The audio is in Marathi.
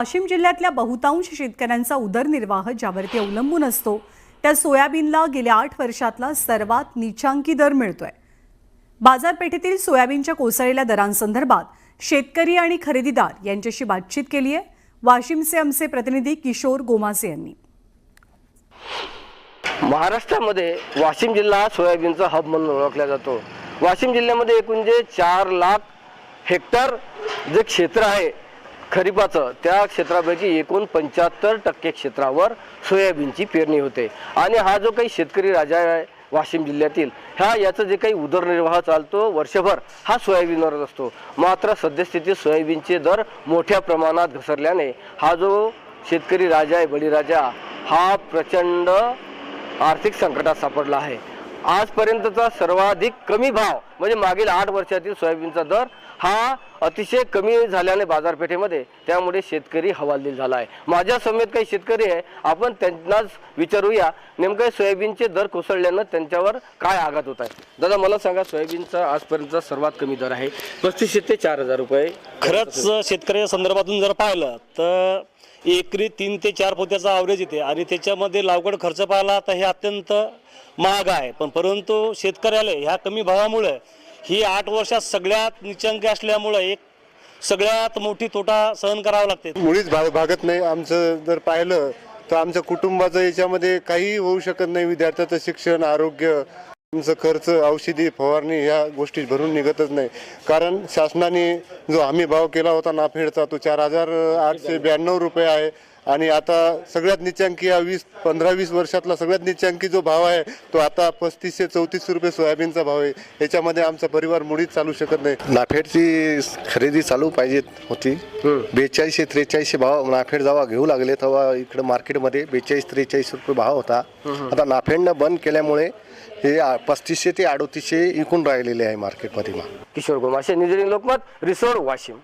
वाशिम जिल्ह्यातल्या बहुतांश शेतकऱ्यांचा उदरनिर्वाह ज्यावरती अवलंबून असतो त्या सोयाबीनला गेल्या आठ वर्षातला सर्वात निचांकी दर मिळतोय. बाजारपेठेतील सोयाबीनच्या कोसळलेल्या दरांसंदर्भात शेतकरी आणि खरेदीदार यांच्याशी बातचीत केली आहे. वाशिमचे आमचे प्रतिनिधी किशोर गोमासे यांनी. महाराष्ट्रामध्ये वाशिम जिल्हा सोयाबीनचा हब म्हणून ओळखला जातो. वाशिम जिल्ह्यामध्ये एकूण जे चार लाख हेक्टर जे क्षेत्र आहे खरीपाचं. त्या क्षेत्रापैकी एकूण पंच्याहत्तर टक्के क्षेत्रावर सोयाबीनची पेरणी होते. आणि हा जो काही शेतकरी राजा आहे वाशिम जिल्ह्यातील ह्या याचं जे काही उदरनिर्वाह चालतो वर्षभर हा सोयाबीनवरच असतो. मात्र सद्यस्थितीत सोयाबीनचे दर मोठ्या प्रमाणात घसरल्याने हा जो शेतकरी राजा आहे बळीराजा हा प्रचंड आर्थिक संकटात सापडला आहे. आजपर्यंतचा सर्वाधिक कमी भाव म्हणजे मागील आठ वर्षातील सोयाबीनचा दर हा अतिशय कमी झाल्याने बाजारपेठेमध्ये त्यामुळे शेतकरी हवालदिल झाला आहे. माझ्या समेत काही शेतकरी आहे आपण त्यांनाच विचारूया नेमकं सोयाबीनचे दर कोसळल्यानं त्यांच्यावर काय आघात होत आहे? दादा मला सांगा सोयाबीनचा आजपर्यंतचा सर्वात कमी दर आहे पस्तीसशे ते चार हजार रुपये. खरंच शेतकऱ्याच्या संदर्भातून जर पाहिलं तर एकरी तीन ते चार पोत्याचा आवरेज येते आणि त्याच्यामध्ये लावकड खर्च पाहिला तर हे अत्यंत महाग आहे. पण परंतु शेतकऱ्याला ह्या कमी भावामुळे ही आठ वर्षात सगळ्यात निचंकी असल्यामुळं एक सगळ्यात मोठी तोटा सहन करावा लागते. मुळीच भाग भागत नाही आमचं जर पाहिलं तर आमच्या कुटुंबाचं याच्यामध्ये काही होऊ शकत नाही. विद्यार्थ्याचं शिक्षण आरोग्य आमचं खर्च औषधी फवारणी ह्या गोष्टी भरून निघतच नाही. कारण शासनाने जो हमी भाव केला होता नाफेडचा तो चार हजार आठशे ब्याण्णव रुपये आहे. आणि आता सगळ्यात निचांकी हा वीस पंधरा वीस वर्षातला सगळ्यात निचांकी जो भाव आहे तो आता पस्तीसशे चौतीसशे रुपये सोयाबीनचा भाव आहे. याच्यामध्ये आमचा परिवार मुळीच चालू शकत नाही. नाफेडची खरेदी चालू पाहिजे होती. बेचाळीसशे त्रेचाळीसशे भाव नाफेड जेव्हा घेऊ लागले तेव्हा इकडे मार्केटमध्ये बेचाळीस त्रेचाळीस रुपये भाव होता. आता नाफेडनं बंद केल्यामुळे हे पस्तीसशे ते अडोतीसशे विकून राहिलेले आहे मार्केटमध्ये. किशोर गोमाशे निजरी लोकमत रिसोड वाशिम.